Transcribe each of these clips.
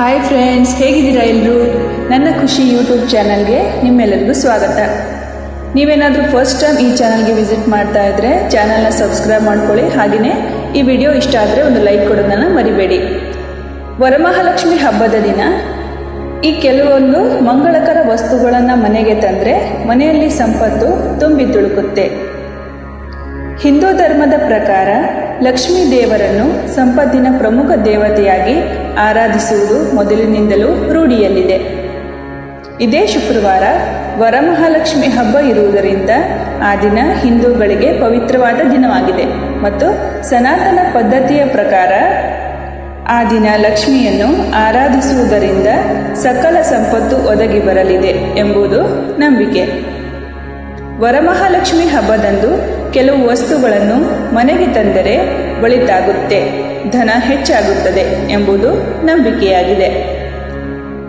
Hi friends ಹೇಗಿದ್ದೀರಾ ಎಲ್ಲರೂ ನನ್ನ ಖುಷಿ ಯೂಟ್ಯೂಬ್ ಚಾನಲ್ಗೆ ನಿಮ್ಮೆಲ್ಲರಿಗೂ ಸ್ವಾಗತ. ನೀವೇನಾದರೂ ಫಸ್ಟ್ ಟೈಮ್ ಈ ಚಾನಲ್ಗೆ ವಿಸಿಟ್ ಮಾಡ್ತಾ ಇದ್ರೆ ಚಾನಲ್ನ ಸಬ್ಸ್ಕ್ರೈಬ್ ಮಾಡ್ಕೊಳ್ಳಿ. ಹಾಗೆಯೇ ಈ ವಿಡಿಯೋ ಇಷ್ಟ ಆದರೆ ಒಂದು ಲೈಕ್ ಕೊಡೋದನ್ನು ಮರಿಬೇಡಿ. ವರಮಹಾಲಕ್ಷ್ಮಿ ಹಬ್ಬದ ದಿನ ಈ ಕೆಲವೊಂದು ಮಂಗಳಕರ ವಸ್ತುಗಳನ್ನು ಮನೆಗೆ ತಂದರೆ ಮನೆಯಲ್ಲಿ ಸಂಪತ್ತು ತುಂಬಿ ತುಳುಕುತ್ತೆ. ಹಿಂದೂ ಧರ್ಮದ ಪ್ರಕಾರ ಲಕ್ಷ್ಮೀ ದೇವರನ್ನು ಸಂಪತ್ತಿನ ಪ್ರಮುಖ ದೇವತೆಯಾಗಿ ಆರಾಧಿಸುವುದು ಮೊದಲಿನಿಂದಲೂ ರೂಢಿಯಲ್ಲಿದೆ. ಇದೇ ಶುಕ್ರವಾರ ವರಮಹಾಲಕ್ಷ್ಮಿ ಹಬ್ಬ ಇರುವುದರಿಂದ ಆ ದಿನ ಹಿಂದೂಗಳಿಗೆ ಪವಿತ್ರವಾದ ದಿನವಾಗಿದೆ ಮತ್ತು ಸನಾತನ ಪದ್ಧತಿಯ ಪ್ರಕಾರ ಆ ದಿನ ಲಕ್ಷ್ಮಿಯನ್ನು ಆರಾಧಿಸುವುದರಿಂದ ಸಕಲ ಸಂಪತ್ತು ಒದಗಿ ಬರಲಿದೆ ಎಂಬುದು ನಂಬಿಕೆ. ವರಮಹಾಲಕ್ಷ್ಮಿ ಹಬ್ಬದಂದು ಕೆಲವು ವಸ್ತುಗಳನ್ನು ಮನೆಗೆ ತಂದರೆ ಒಳಿತಾಗುತ್ತೆ ಧನ ಹೆಚ್ಚಾಗುತ್ತದೆ ಎಂಬುದು ನಂಬಿಕೆಯಾಗಿದೆ.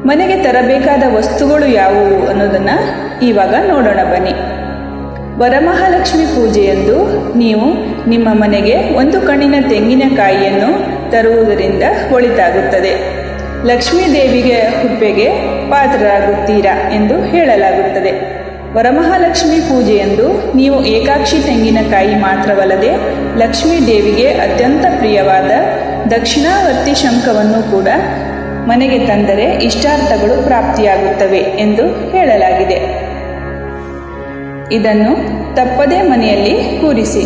ಮನೆಗೆ ತರಬೇಕಾದ ವಸ್ತುಗಳು ಯಾವುವು ಅನ್ನೋದನ್ನು ಇವಾಗ ನೋಡೋಣ ಬನ್ನಿ. ವರಮಹಾಲಕ್ಷ್ಮಿ ಪೂಜೆಯಂದು ನೀವು ನಿಮ್ಮ ಮನೆಗೆ ಒಂದು ಕಣ್ಣಿನ ತೆಂಗಿನಕಾಯಿಯನ್ನು ತರುವುದರಿಂದ ಒಳಿತಾಗುತ್ತದೆ ಲಕ್ಷ್ಮೀ ದೇವಿಗೆ ಹುಬ್ಬೆಗೆ ಪಾತ್ರರಾಗುತ್ತೀರಾ ಎಂದು ಹೇಳಲಾಗುತ್ತದೆ. ವರಮಹಾಲಕ್ಷ್ಮಿ ಪೂಜೆಯಂದು ನೀವು ಏಕಾಕ್ಷಿ ತೆಂಗಿನಕಾಯಿ ಮಾತ್ರವಲ್ಲದೆ ಲಕ್ಷ್ಮೀ ದೇವಿಗೆ ಅತ್ಯಂತ ಪ್ರಿಯವಾದ ದಕ್ಷಿಣಾವರ್ತಿ ಶಂಖವನ್ನು ಕೂಡ ಮನೆಗೆ ತಂದರೆ ಇಷ್ಟಾರ್ಥಗಳು ಪ್ರಾಪ್ತಿಯಾಗುತ್ತವೆ ಎಂದು ಹೇಳಲಾಗಿದೆ. ಇದನ್ನು ತಪ್ಪದೇ ಮನೆಯಲ್ಲಿ ಕೂರಿಸಿ.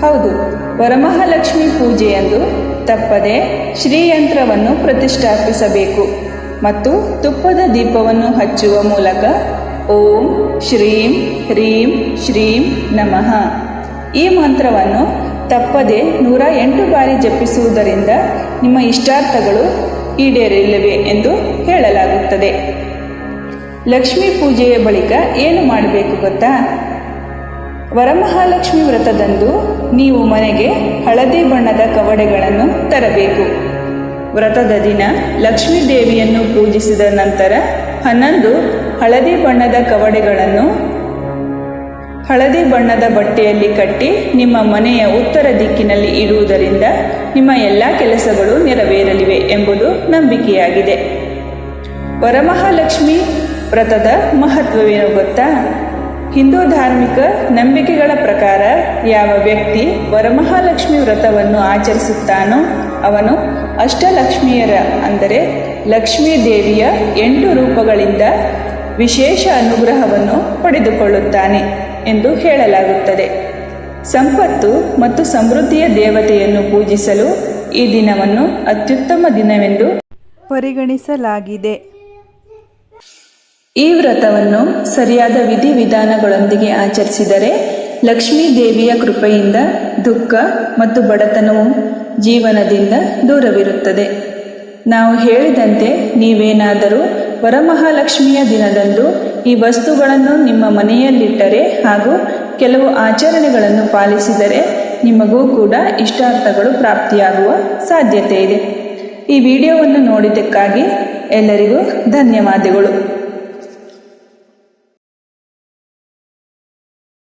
ಹೌದು, ವರಮಹಾಲಕ್ಷ್ಮಿ ಪೂಜೆಯಂದು ತಪ್ಪದೆ ಶ್ರೀಯಂತ್ರವನ್ನು ಪ್ರತಿಷ್ಠಾಪಿಸಬೇಕು ಮತ್ತು ತುಪ್ಪದ ದೀಪವನ್ನು ಹಚ್ಚುವ ಮೂಲಕ ಓಂ ಶ್ರೀಂ ಹ್ರೀಂ ಶ್ರೀಂ ನಮಃ. ಈ ಮಂತ್ರವನ್ನು ತಪ್ಪದೆ ನೂರ ಎಂಟು ಬಾರಿ ಜಪಿಸುವುದರಿಂದ ನಿಮ್ಮ ಇಷ್ಟಾರ್ಥಗಳು ಈಡೇರಲಿವೆ ಎಂದು ಹೇಳಲಾಗುತ್ತದೆ. ಲಕ್ಷ್ಮೀ ಪೂಜೆಯ ಬಳಿಕ ಏನು ಮಾಡಬೇಕು ಗೊತ್ತಾ? ವರಮಹಾಲಕ್ಷ್ಮಿ ವ್ರತದಂದು ನೀವು ಮನೆಗೆ ಹಳದಿ ಬಣ್ಣದ ಕವಡೆಗಳನ್ನು ತರಬೇಕು. ವ್ರತದ ದಿನ ಲಕ್ಷ್ಮೀ ದೇವಿಯನ್ನು ಪೂಜಿಸಿದ ನಂತರ ಹನ್ನೊಂದು ಹಳದಿ ಬಣ್ಣದ ಕವಡೆಗಳನ್ನು ಹಳದಿ ಬಣ್ಣದ ಬಟ್ಟೆಯಲ್ಲಿ ಕಟ್ಟಿ ನಿಮ್ಮ ಮನೆಯ ಉತ್ತರ ದಿಕ್ಕಿನಲ್ಲಿ ಇಡುವುದರಿಂದ ನಿಮ್ಮ ಎಲ್ಲ ಕೆಲಸಗಳು ನೆರವೇರಲಿವೆ ಎಂಬುದು ನಂಬಿಕೆಯಾಗಿದೆ. ವರಮಹಾಲಕ್ಷ್ಮಿ ವ್ರತದ ಮಹತ್ವವೇನು ಗೊತ್ತಾ? ಹಿಂದೂ ಧಾರ್ಮಿಕ ನಂಬಿಕೆಗಳ ಪ್ರಕಾರ ಯಾವ ವ್ಯಕ್ತಿ ವರಮಹಾಲಕ್ಷ್ಮಿ ವ್ರತವನ್ನು ಆಚರಿಸುತ್ತಾನೋ ಅವನು ಅಷ್ಟಲಕ್ಷ್ಮಿಯರ ಅಂದರೆ ಲಕ್ಷ್ಮೀ ದೇವಿಯ ಎಂಟು ರೂಪಗಳಿಂದ ವಿಶೇಷ ಅನುಗ್ರಹವನ್ನು ಪಡೆದುಕೊಳ್ಳುತ್ತಾನೆ ಎಂದು ಹೇಳಲಾಗುತ್ತದೆ. ಸಂಪತ್ತು ಮತ್ತು ಸಮೃದ್ಧಿಯ ದೇವತೆಯನ್ನು ಪೂಜಿಸಲು ಈ ದಿನವನ್ನು ಅತ್ಯುತ್ತಮ ದಿನವೆಂದು ಪರಿಗಣಿಸಲಾಗಿದೆ. ಈ ವ್ರತವನ್ನು ಸರಿಯಾದ ವಿಧಿವಿಧಾನಗಳೊಂದಿಗೆ ಆಚರಿಸಿದರೆ ಲಕ್ಷ್ಮೀ ದೇವಿಯ ಕೃಪೆಯಿಂದ ದುಃಖ ಮತ್ತು ಬಡತನವು ಜೀವನದಿಂದ ದೂರವಿರುತ್ತದೆ. ನಾವು ಹೇಳಿದಂತೆ ನೀವೇನಾದರೂ ವರಮಹಾಲಕ್ಷ್ಮಿಯ ದಿನದಂದು ಈ ವಸ್ತುಗಳನ್ನು ನಿಮ್ಮ ಮನೆಯಲ್ಲಿಟ್ಟರೆ ಹಾಗೂ ಕೆಲವು ಆಚರಣೆಗಳನ್ನು ಪಾಲಿಸಿದರೆ ನಿಮಗೂ ಕೂಡ ಇಷ್ಟಾರ್ಥಗಳು ಪ್ರಾಪ್ತಿಯಾಗುವ ಸಾಧ್ಯತೆ ಇದೆ ಈ ವಿಡಿಯೋವನ್ನು ನೋಡಿದ್ದಕ್ಕಾಗಿ ಎಲ್ಲರಿಗೂ ಧನ್ಯವಾದಗಳು.